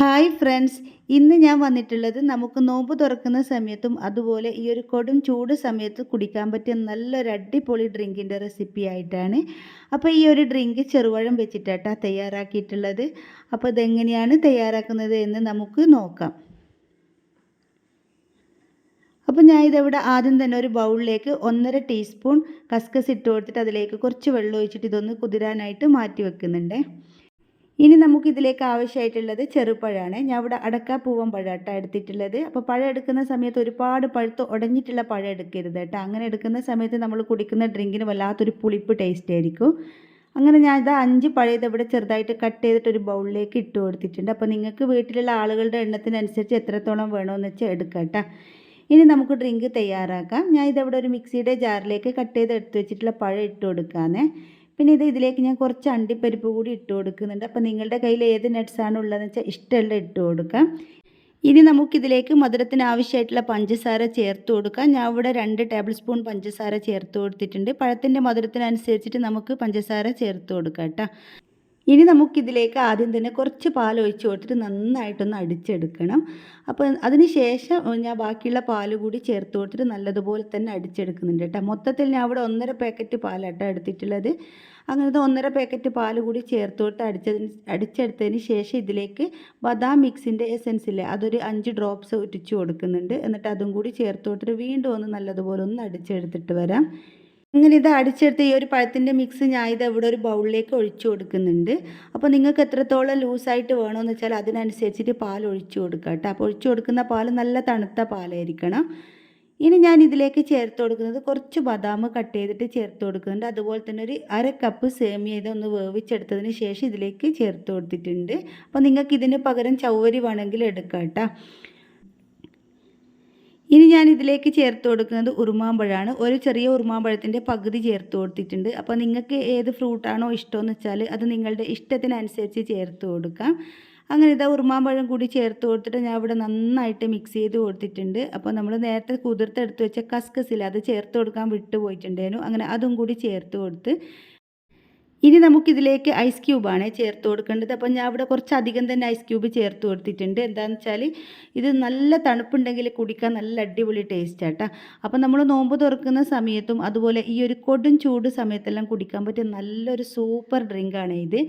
Hi friends. ഇന്ന് ഞാൻ വന്നിട്ടുള്ളത് നമുക്ക് നോമ്പ് തുറക്കുന്ന സമയത്തും അതുപോലെ ഈ ഒരു കൊടും ചൂട് സമയത്ത് കുടിക്കാൻ പറ്റിയ നല്ലൊരു അടിപൊളി ഡ്രിങ്കിന്റെ റെസിപ്പി ആയിട്ടാണ്. അപ്പോൾ ഈ ഒരു ഡ്രിങ്ക് ചെറുവഴം വെച്ചിട്ടാട്ടാ തയ്യാറാക്കിയിട്ടുള്ളത്. അപ്പോൾ ഇതെങ്ങനെയാണ് തയ്യാറാക്കുന്നത് എന്ന് നമുക്ക് നോക്കാം. അപ്പോൾ ഞാൻ ഇതവിടെ ആദ്യം തന്നെ ഒരു ബൗളിലേക്ക് ഒന്നര ടീസ്പൂൺ കസ്കസ് ഇട്ട് കൊടുത്തിട്ട് അതിലേക്ക് കുറച്ച് വെള്ളം ഒഴിച്ചിട്ട് ഇതൊന്ന് കുതിരാനായിട്ട് മാറ്റി വെക്കുന്നുണ്ട്. ഇനി നമുക്ക് ഇതിലേക്ക് ആവശ്യമായിട്ടുള്ളത് ചെറുപഴമാണ്. ഞാൻ ഇവിടെ അടക്ക പൂവൻ പഴം എടുത്തിട്ടുള്ളത്. അപ്പോൾ പഴം എടുക്കുന്ന സമയത്ത് ഒരുപാട് പഴുത്ത് ഉടഞ്ഞിട്ടുള്ള പഴം എടുക്കരുത് കേട്ടോ. അങ്ങനെ എടുക്കുന്ന സമയത്ത് നമ്മൾ കുടിക്കുന്ന ഡ്രിങ്കിന് വല്ലാത്തൊരു പുളിപ്പ് ടേസ്റ്റ് ആയിരിക്കും. അങ്ങനെ ഞാൻ ഇത് അഞ്ച് പഴയത് ഇവിടെ ചെറുതായിട്ട് കട്ട് ചെയ്തിട്ട് ഒരു ബൗളിലേക്ക് ഇട്ട് കൊടുത്തിട്ടുണ്ട്. അപ്പോൾ നിങ്ങൾക്ക് വീട്ടിലുള്ള ആളുകളുടെ എണ്ണത്തിനനുസരിച്ച് എത്രത്തോളം വേണമെന്ന് വെച്ചാൽ എടുക്കാം ഇനി നമുക്ക് ഡ്രിങ്ക് തയ്യാറാക്കാം. ഞാൻ ഇതവിടെ ഒരു മിക്സിയുടെ ജാറിലേക്ക് കട്ട് ചെയ്ത് എടുത്ത് വെച്ചിട്ടുള്ള പഴം ഇട്ട് കൊടുക്കാമെന്നേ പിന്നെ ഇത് ഇതിലേക്ക് ഞാൻ കുറച്ച് അണ്ടിപ്പരിപ്പ് കൂടി ഇട്ട് കൊടുക്കുന്നുണ്ട്. അപ്പോൾ നിങ്ങളുടെ കയ്യിൽ ഏത് നട്ട്സാണ് ഉള്ളതെന്ന് വെച്ചാൽ ഇഷ്ടമുള്ള ഇട്ട് കൊടുക്കാം. ഇനി നമുക്കിതിലേക്ക് മധുരത്തിന് ആവശ്യമായിട്ടുള്ള പഞ്ചസാര ചേർത്ത് കൊടുക്കാം. ഞാൻ ഇവിടെ രണ്ട് ടേബിൾ സ്പൂൺ പഞ്ചസാര ചേർത്ത് കൊടുത്തിട്ടുണ്ട്. പഴത്തിന്റെ മധുരത്തിനനുസരിച്ചിട്ട് നമുക്ക് പഞ്ചസാര ചേർത്ത് കൊടുക്കാം കേട്ടോ. ഇനി നമുക്കിതിലേക്ക് ആദ്യം തന്നെ കുറച്ച് പാൽ ഒഴിച്ച് കൊടുത്തിട്ട് നന്നായിട്ടൊന്ന് അടിച്ചെടുക്കണം. അപ്പോൾ അതിന് ശേഷം ഞാൻ ബാക്കിയുള്ള പാൽ കൂടി ചേർത്ത് കൊടുത്തിട്ട് നല്ലതുപോലെ തന്നെ അടിച്ചെടുക്കുന്നുണ്ട് കേട്ടോ. മൊത്തത്തിൽ ഞാൻ അവിടെ ഒന്നര പാക്കറ്റ് പാലാട്ടോ എടുത്തിട്ടുള്ളത്. അങ്ങനത്തെ ഒന്നര പാക്കറ്റ് പാൽ കൂടി ചേർത്ത് കൊടുത്ത് അടിച്ചതിന് അടിച്ചെടുത്തതിന് ശേഷം ഇതിലേക്ക് ബദാം മിക്സിന്റെ എസെൻസ് ഇല്ലേ അതൊരു അഞ്ച് ഡ്രോപ്സ് ഉറ്റിച്ച് കൊടുക്കുന്നുണ്ട്. എന്നിട്ട് അതും കൂടി ചേർത്ത് കൊടുത്തിട്ട് വീണ്ടും ഒന്ന് നല്ലതുപോലെ ഒന്ന് അടിച്ചെടുത്തിട്ട് വരാം. അങ്ങനെ ഇത് അടിച്ചെടുത്ത് ഈ ഒരു പഴത്തിന്റെ മിക്സ് ഞാൻ ഇത് ഇവിടെ ഒരു ബൗളിലേക്ക് ഒഴിച്ചു കൊടുക്കുന്നുണ്ട്. അപ്പോൾ നിങ്ങൾക്ക് എത്രത്തോളം ലൂസായിട്ട് വേണമെന്ന് വെച്ചാൽ അതിനനുസരിച്ചിട്ട് പാൽ ഒഴിച്ചു കൊടുക്കുക കേട്ടോ. അപ്പോൾ ഒഴിച്ചു കൊടുക്കുന്ന പാൽ നല്ല തണുത്ത പാലായിരിക്കണം. ഇനി ഞാൻ ഇതിലേക്ക് ചേർത്ത് കൊടുക്കുന്നത് കുറച്ച് ബദാം കട്ട് ചെയ്തിട്ട് ചേർത്ത് കൊടുക്കുന്നുണ്ട്. അതുപോലെ തന്നെ ഒരു അര കപ്പ് സേമിയ ഇത് ഒന്ന് വേവിച്ചെടുത്തതിന് ശേഷം ഇതിലേക്ക് ചേർത്ത് കൊടുത്തിട്ടുണ്ട്. അപ്പോൾ നിങ്ങൾക്ക് ഇതിന് പകരം ചൗവരി വേണമെങ്കിൽ എടുക്കാം കേട്ടോ. ഇനി ഞാൻ ഇതിലേക്ക് ചേർത്ത് കൊടുക്കുന്നത് ഉറുമാമ്പഴമാണ് ഒരു ചെറിയ ഉറുമാമ്പഴത്തിന്റെ പകുതി ചേർത്ത് കൊടുത്തിട്ടുണ്ട്. അപ്പോൾ നിങ്ങൾക്ക് ഏത് ഫ്രൂട്ടാണോ ഇഷ്ടമെന്ന് വെച്ചാൽ അത് നിങ്ങളുടെ ഇഷ്ടത്തിനനുസരിച്ച് ചേർത്ത് കൊടുക്കാം. അങ്ങനെ ഇതാ ഉറുമാമ്പഴം കൂടി ചേർത്ത് കൊടുത്തിട്ട് ഞാൻ ഇവിടെ നന്നായിട്ട് മിക്സ് ചെയ്ത് കൊടുത്തിട്ടുണ്ട്. അപ്പോൾ നമ്മൾ നേരത്തെ കുതിർത്തെടുത്ത് വെച്ച കസ്കസിൽ അത് ചേർത്ത് കൊടുക്കാൻ വിട്ടുപോയിട്ടുണ്ടായിരുന്നു. അങ്ങനെ അതും കൂടി ചേർത്ത് കൊടുത്ത് ഇനി നമുക്കിതിലേക്ക് ഐസ് ക്യൂബാണ് ചേർത്ത് കൊടുക്കേണ്ടത്. അപ്പോൾ ഞാൻ ഇവിടെ കുറച്ച് അധികം തന്നെ ഐസ് ക്യൂബ് ചേർത്ത് കൊടുത്തിട്ടുണ്ട്. എന്താണെന്ന് വെച്ചാൽ ഇത് നല്ല തണുപ്പുണ്ടെങ്കിൽ കുടിക്കാൻ നല്ല അടിപൊളി ടേസ്റ്റ് ആട്ടോ. അപ്പോൾ നമ്മൾ നോമ്പ് തുറക്കുന്ന സമയത്തും അതുപോലെ ഈ ഒരു കൊടും ചൂട് സമയത്തെല്ലാം കുടിക്കാൻ പറ്റിയ നല്ലൊരു സൂപ്പർ ഡ്രിങ്കാണ് ഇത്.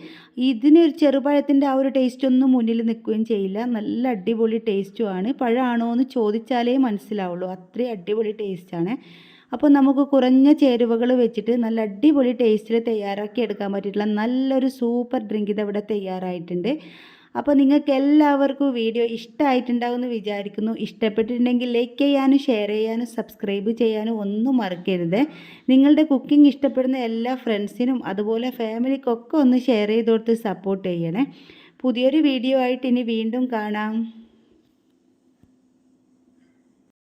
ഇതിന് ഒരു ചെറുപഴത്തിന്റെ ആ ഒരു ടേസ്റ്റ് ഒന്നും മുന്നിൽ നിൽക്കുകയും ചെയ്യില്ല. നല്ല അടിപൊളി ടേസ്റ്റുമാണ് പഴമാണോ എന്ന് ചോദിച്ചാലേ മനസ്സിലാവുള്ളൂ. അത്രയും അടിപൊളി ടേസ്റ്റാണ് അപ്പോൾ നമുക്ക് കുറഞ്ഞ ചേരുവകൾ വെച്ചിട്ട് നല്ല അടിപൊളി ടേസ്റ്റിൽ തയ്യാറാക്കി എടുക്കാൻ പറ്റിയിട്ടുള്ള നല്ലൊരു സൂപ്പർ ഡ്രിങ്ക് ഇതവിടെ തയ്യാറായിട്ടുണ്ട്. അപ്പോൾ നിങ്ങൾക്ക് എല്ലാവർക്കും വീഡിയോ ഇഷ്ടമായിട്ടുണ്ടാവുമെന്ന് വിചാരിക്കുന്നു. ഇഷ്ടപ്പെട്ടിട്ടുണ്ടെങ്കിൽ ലൈക്ക് ചെയ്യാനും ഷെയർ ചെയ്യാനും സബ്സ്ക്രൈബ് ചെയ്യാനും ഒന്നും മറക്കരുത്. നിങ്ങളുടെ കുക്കിംഗ് ഇഷ്ടപ്പെടുന്ന എല്ലാ ഫ്രണ്ട്സിനും അതുപോലെ ഫാമിലിക്കൊക്കെ ഒന്ന് ഷെയർ ചെയ്ത് കൊടുത്ത് സപ്പോർട്ട് ചെയ്യണേ. പുതിയൊരു വീഡിയോ ആയിട്ട് ഇനി വീണ്ടും കാണാം.